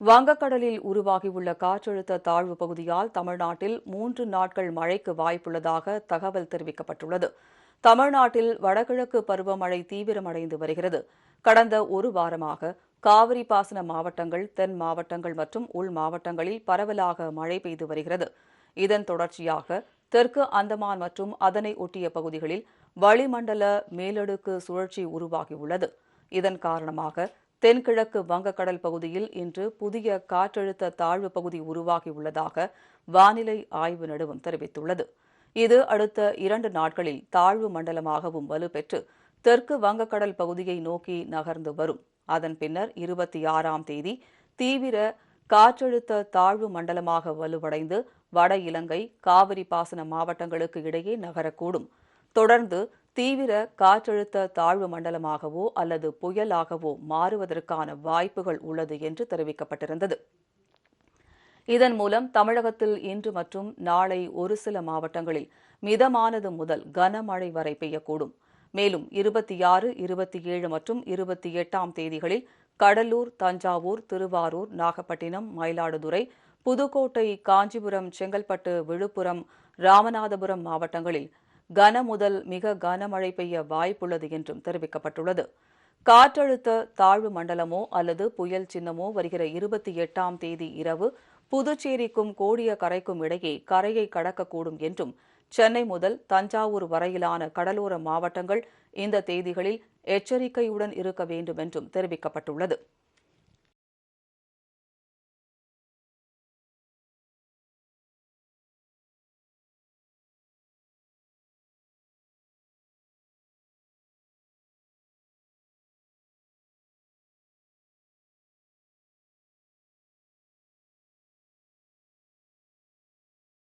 வங்கக்கடலில் உருவாகியுள்ள காற்றழுத்த தாழ்வு பகுதியால் தமிழ்நாட்டில் மூன்று நாட்கள் மழைக்கு வாய்ப்புள்ளதாக தகவல் தெரிவிக்கப்பட்டுள்ளது. தமிழ்நாட்டில் வடகிழக்கு பருவமழை தீவிரமடைந்து வருகிறது. கடந்த ஒரு வாரமாக காவிரி பாசன மாவட்டங்கள் தென் மாவட்டங்கள் மற்றும் உள் மாவட்டங்களில் பரவலாக மழை பெய்து வருகிறது. இதன் தொடர்ச்சியாக தெற்கு அந்தமான் மற்றும் அதனை ஒட்டிய பகுதிகளில் வளிமண்டல மேலடுக்கு சுழற்சி உருவாகியுள்ளது. இதன் காரணமாக தென்கிழக்கு வங்கக்கடல் பகுதியில் இன்று புதிய காற்றழுத்த தாழ்வு பகுதி உருவாகியுள்ளதாக வானிலை ஆய்வு நடுவம் தெரிவித்துள்ளது. இது அடுத்த இரண்டு நாட்களில் தாழ்வு மண்டலமாகவும் வலுப்பெற்று தெற்கு வங்கக்கடல் பகுதியை நோக்கி நகர்ந்து வரும். அதன் பின்னர் இருபத்தி ஆறாம் தேதி தீவிர காற்றழுத்த தாழ்வு மண்டலமாக வலுவடைந்து வட இலங்கை காவிரி பாசன மாவட்டங்களுக்கு இடையே நகரக்கூடும். தொடர்ந்து தீவிர காற்றழுத்த தாழ்வு மண்டலமாகவோ அல்லது புயலாகவோ மாறுவதற்கான வாய்ப்புகள் உள்ளது என்று தெரிவிக்கப்பட்டிருந்தது. இதன் மூலம் தமிழகத்தில் இன்று மற்றும் நாளை ஒரு சில மாவட்டங்களில் மிதமானது முதல் கனமழை வரை பெய்யக்கூடும். மேலும் இருபத்தி ஆறு இருபத்தி ஏழு மற்றும் இருபத்தி எட்டாம் தேதிகளில் கடலூர் தஞ்சாவூர் திருவாரூர் நாகப்பட்டினம் மயிலாடுதுறை புதுக்கோட்டை காஞ்சிபுரம் செங்கல்பட்டு விழுப்புரம் ராமநாதபுரம் மாவட்டங்களில் கன முதல் மிக கனமழை பெய்ய வாய்ப்புள்ளது என்றும் தெரிவிக்கப்பட்டுள்ளது. காற்றழுத்த தாழ்வு மண்டலமோ அல்லது புயல் சின்னமோ வருகிற இருபத்தி எட்டாம் தேதி இரவு புதுச்சேரிக்கும் கோடிய கரைக்கும் இடையே கரையை கடக்கக்கூடும் என்றும் சென்னை முதல் தஞ்சாவூர் வரையிலான கடலோர மாவட்டங்கள் இந்த தேதிகளில் எச்சரிக்கையுடன் இருக்க வேண்டும் என்றும் தெரிவிக்கப்பட்டுள்ளது.